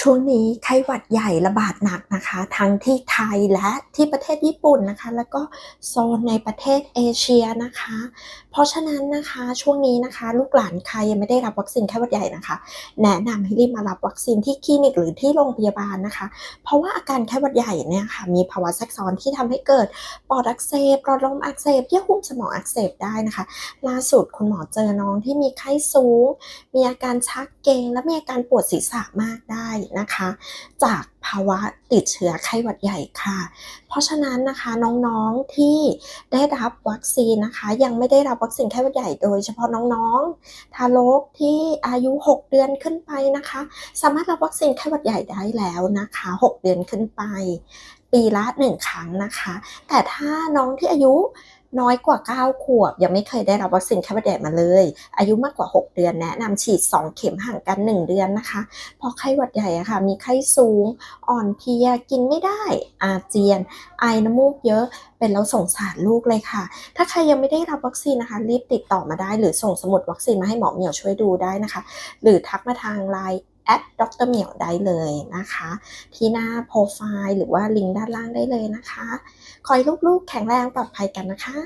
ช่วงนี้ไข้หวัดใหญ่ระบาดหนักนะคะ ทั้งที่ไทยและที่ประเทศญี่ปุ่นนะคะ แล้วก็โซนในประเทศเอเชียนะคะ เพราะฉะนั้นนะคะช่วงนี้นะคะ ลูกหลานใครยังไม่ได้รับวัคซีนไข้หวัดใหญ่นะคะ แนะนำให้รีบมารับวัคซีนที่คลินิกหรือที่โรงพยาบาลนะคะ เพราะว่าอาการไข้หวัดใหญ่เนี่ยค่ะมีภาวะแทรกซ้อนที่ทำให้เกิดปอดอักเสบปอดลมอักเสบเยื่อหุ้มสมองอักเสบได้นะคะ ล่าสุดคุณหมอเจอน้องที่มีไข้สูง มีอาการชักเกรงและมีอาการปวดศีรษะมากได้ได้นะคะ จากภาวะติดเชื้อไข้หวัดใหญ่ค่ะ เพราะฉะนั้นนะคะน้องๆที่ได้รับวัคซีนนะคะ ยังไม่ได้รับวัคซีนไข้หวัดใหญ่โดยเฉพาะน้องๆ ทารกที่อายุ 6 เดือนขึ้นไปนะคะ สามารถรับวัคซีนไข้หวัดใหญ่ได้แล้วนะคะ 6 เดือนขึ้นไป ปีละ 1 ครั้งนะคะ แต่ถ้าน้องที่อายุ น้อยกว่า 9 ขวบ ยังไม่เคยได้รับวัคซีนไข้หวัดใหญ่มาเลย อายุมากกว่า 6 เดือนแนะนำฉีด 2 เข็มห่างกัน 1 เดือนนะคะพราะไข้หวัดใหญ่อะค่ะ มีไข้สูง อ่อนเพลียกินไม่ได้ อาเจียน ไอน้ำมูกเยอะเป็นแล้วสงสารลูกเลยค่ะ ถ้าใครยังไม่ได้รับวัคซีนนะคะ รีบติดต่อมาได้ หรือส่งสมุดวัคซีนมาให้หมอเหมียวช่วยดูได้นะคะ หรือทักมาทางไลน์ แอดดรเหมียวได้เลยนะคะ ที่หน้าโปรไฟล์หรือว่าลิงก์ด้านล่างได้เลยนะคะขอให้ลูกๆแข็งแรงปลอดภัยกันนะคะ